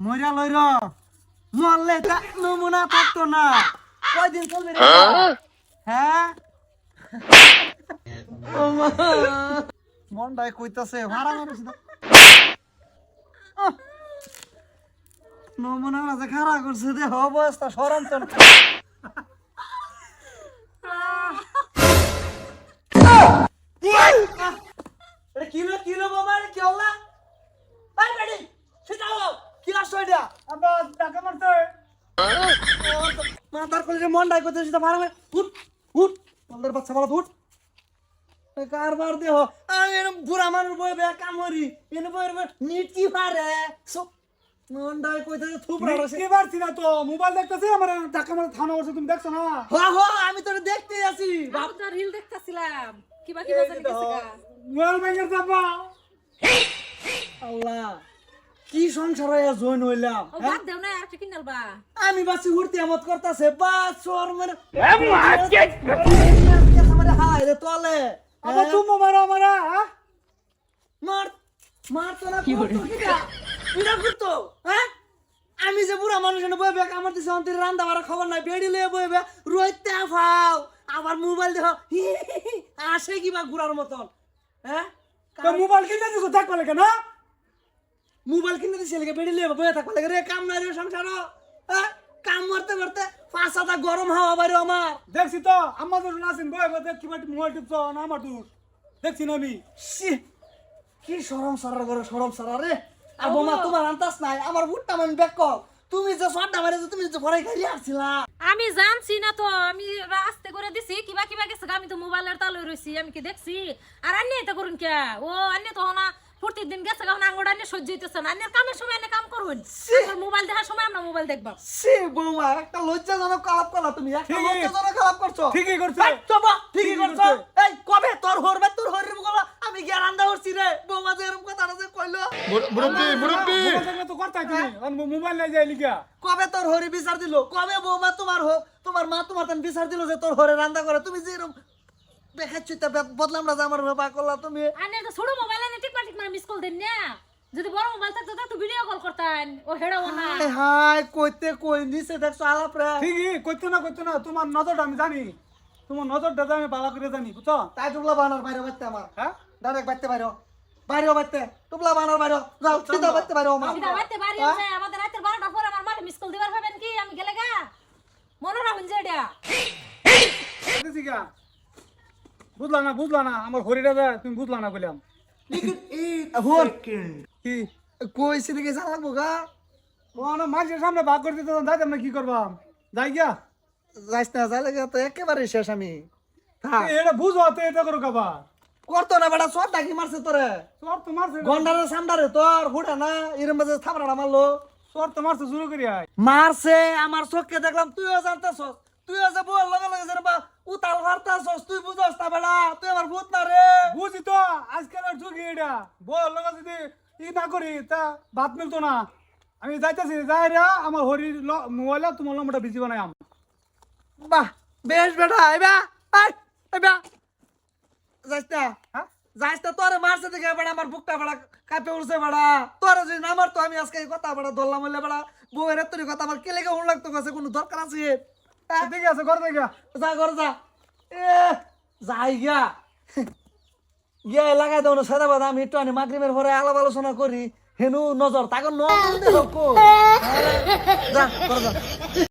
মইরা লইর। মরলে নমুনা থাকতো না। কয়দিন চলবে হ্যাঁ? মা মনটাই কইতাছে ভাড়া মারছি! নমুনা আছে করছে দে অবস্থা সরম আব্বা টাকা মাথার করতে সেটা উঠ উঠ বাচ্চা উঠ। কারবার দেহ? আমি এরম বুড়া মানুষ বই বে কামড়ি। এনে বই বে পারে সব মনটাই কইতে থুপড়া রসে। কে পারছি না তো মোবাইল দেখতেছি আমার টাকা থানা করছে তুমি দেখছ না? হা হা আমি তোরে দেখতেই আছি। রিল দেখতেছিলাম। কিবা কিবা জানি গেছে গা? মোবাইল ব্যাংকের যাবা। আল্লাহ। কি সংসার হয়ে জয়েন হইলাম হ্যাঁ? বাদ দেও না একটা কিনাল বা আমি বাসি উঠতে আমত করতেছে বা চোর মেরে আমারে হালাই রে তলে। আবার তুমি মারো আমারা হ্যাঁ মার মার তো না কিটা? কিটা করতো হ্যাঁ? আমি যে বুড়া মানুষ এনে বইবে আমার দিছে অন্তির রান্দা বাড়া খবর নাই বেড়ি লয়ে বইবে রইতে ফাও আবার মোবাইল দেখো আসে কিবা গুড়ার মতন হ্যাঁ? তো মোবাইল কিনে দিছো দেখবা লাগে না? মোবাইল কিনে দিছে লেগে বেড়ি লয়ে বইয়া থাকবা লাগে। রে কাম নাই রে সংসার হ্যাঁ কাম করতে করতে পাঁচাটা গরম হাওয়া বাইরে আমার। দেখছি তো আমার তো নাসিন বই বই দেখ কিবা মোবাইল টিপছো না আমার তো দেখছি না আমি। কি সরম সারার ঘরে সরম সারা রে। আর বোমা তোমার আন্তাস নাই আমার বুটটা মান ব্যাক কর তুমি যে সরটা মারে তুমি যে ভরাই খাই আসছিলা। আমি জানছি না তো আমি আস্তে করে দিছি কিবা কিবা গেছে আমি তো মোবাইলের তালে রইছি আমি কি দেখছি? আর আন্নি এটা করুন কে? ও আন্নি তো না প্রতিদিন গেছে গা আঙ্গুর আন্নি সহ্য হইতেছে না। কামের সময় কাম করুন মোবাইল দেখার সময় আমরা মোবাইল দেখবা। সে বৌমা একটা লজ্জাজনক খারাপ করলা তুমি একটা লজ্জাজনক খারাপ করছ। ঠিকই করছে। ঠিকই ঠিকই করছ। এই কবে তোর হরবে তোর হরির বলা আমি গিয়ে রান্দা করছি রে। বৌমা যে এরকম কথা যে কইলো। মুরব্বী মুরব্বী। তো করতাই তুমি। আর মোবাইল নাই যাই লিগা কবে তোর হরি বিচার দিল? কবে বৌমা তোমার তোমার মা তোমার তেন বিচার দিল যে তোর হরে রান্দা করে? তুমি যে এরকম তা বদলাম না আমার বাবা করলা তুমি। আন্নের তো ছোট মোবাইল আনে টিকমা টিকমা মিস কল দেন না। যদি বড় মোবাইল থাকতো তো ভিডিও কল করতেন। ও হেড়াও না। হাই হাই কইতে কই নিছে দেখছ আলাপ রে। ঠিকই কইতো না কইতো না তোমার নজরটা আমি জানি। তোমার নজরটা আমি ভালো করে জানি বুঝছ? তাই টুকলা বানার বাইরে বাইতে আমার। হ্যাঁ? ডাইরেক্ট বাইতে বাইরে। বাইরে বাইতে টুকলা বানার বাইরে। যাও সিধা বাইতে বাইরে আমার। সিধা বাইতে বাড়ি আছে আমাদের রাতের বারোটার পর আমার মাঠে মিস কল দিবার ভাবেন কি? আমি গেলে গা? মনে রাখুন যে এটা। গা। বুঝলা না বুঝলা না আমার হরিটা যা তুমি বুঝলা না বললাম কি কইছি নাকি জানাব গা? মনে মাঝের সামনে ভাগ করে দিতে যাইতাম না কি করবাম যাই গিয়া। যাইস না যাইলে গা তো একেবারে শেষ আমি। থাক। এটা বুঝো তো এটা করো কাবা করতো না বেটা সব ডাকি মারছে তোরে? সর তোমার গন্ডারে সামডারে তোর হুডা না এরম মাঝে থামড়া মারলো। সর তো শুরু করি মারছে আমার চোখকে দেখলাম তুইও জানতাছস তুইও যে বল লগে লগে যেন বা উতাল মারতাছস তুই বুঝস না তুই আমার ভূত না রে। বুঝি তো আজকাল আর যুগে এটা। বল লগা যদি ই না করি তা ভাত মিলতো না। আমি যাইতেছি যাই রা আমার হরির মোবাইলে তোমার নম্বরটা বিজি বানাই আম। বাহ বেশ বেটা এবা আই এবা যাইস না। হ্যাঁ? যাইস না তোরে মারছে দেখে বেটা আমার বুকটা বেটা কাঁপে উঠছে বেটা তোরে যদি না মারতো আমি আজকে কথা বেটা ধরলাম হইলে বউয়ের তোর কথা আমার কে লেগে উন লাগতো কাছে কোনো দরকার আছে? ঠিক আছে ঘর থেকে যা ঘরে যা। এ যাই গিয়া। গিয়া লাগাই দাও না সাদা বাদা আমি একটু আনি মাগরিমের পরে আলাপ আলোচনা করি। হেনু নজর তাকে নজর দেখো যা ঘরে যা।